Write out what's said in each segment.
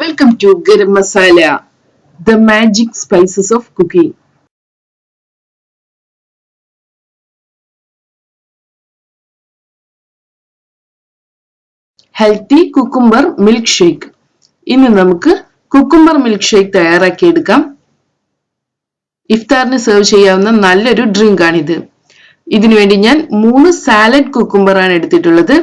Welcome to garam masala the magic spices of cooking healthy cucumber milk shake ഇന്ന് നമുക്ക് cucumber milk shake തയ്യാറാക്കി എടുക്കാം. ഇഫ്താറിന് serve ചെയ്യാവുന്ന നല്ലൊരു ഡ്രിങ്ക് ആണിത്. ഇതിനു വേണ്ടി ഞാൻ മൂന്ന് സാലഡ് കുക്കുംബർ ആണ് എടുത്തിട്ടുള്ളത്.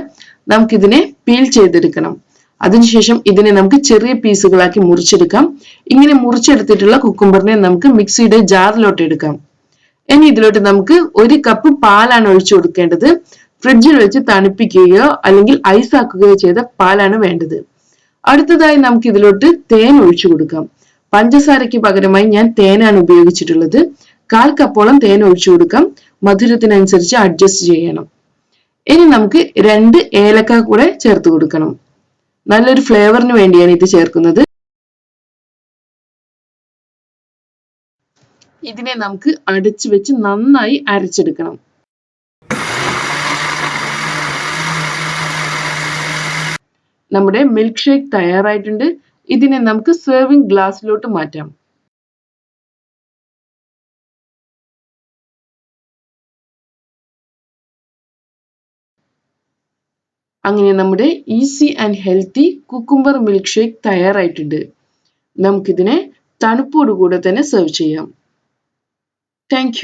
നമുക്കിതിനെ പീൽ ചെയ്തെടുക്കണം. അതിനുശേഷം ഇതിനെ നമുക്ക് ചെറിയ പീസുകളാക്കി മുറിച്ചെടുക്കാം. ഇങ്ങനെ മുറിച്ചെടുത്തിട്ടുള്ള കുക്കുംബറിനെ നമുക്ക് മിക്സിയുടെ ജാറിലോട്ട് എടുക്കാം. ഇനി ഇതിലോട്ട് നമുക്ക് ഒരു കപ്പ് പാലാണ് ഒഴിച്ചു കൊടുക്കേണ്ടത്. ഫ്രിഡ്ജിൽ വെച്ച് തണുപ്പിക്കുകയോ അല്ലെങ്കിൽ ഐസ് ആക്കുകയോ ചെയ്ത പാലാണ് വേണ്ടത്. അടുത്തതായി നമുക്ക് ഇതിലോട്ട് തേൻ ഒഴിച്ചു കൊടുക്കാം. പഞ്ചസാരയ്ക്ക് പകരമായി ഞാൻ തേനാണ് ഉപയോഗിച്ചിട്ടുള്ളത്. കാൽ കപ്പോളം തേൻ ഒഴിച്ചു കൊടുക്കാം. മധുരത്തിനനുസരിച്ച് അഡ്ജസ്റ്റ് ചെയ്യണം. ഇനി നമുക്ക് രണ്ട് ഏലക്ക കൂടെ ചേർത്ത് കൊടുക്കണം. നല്ലൊരു ഫ്ലേവറിന് വേണ്ടിയാണ് ഇത് ചേർക്കുന്നത്. ഇതിനെ നമുക്ക് അടിച്ചു വെച്ച് നന്നായി അരച്ചെടുക്കണം. നമ്മുടെ മിൽക്ക് ഷേക്ക് തയ്യാറായിട്ടുണ്ട്. ഇതിനെ നമുക്ക് സെർവിംഗ് ഗ്ലാസ്സിലോട്ട് മാറ്റാം. അങ്ങനെ നമ്മുടെ easy and healthy cucumber milk shake തയ്യാറായിട്ടുണ്ട്. നമുക്കിതിനെ തണുപ്പോടുകൂടെ തന്നെ സെർവ് ചെയ്യാം. താങ്ക്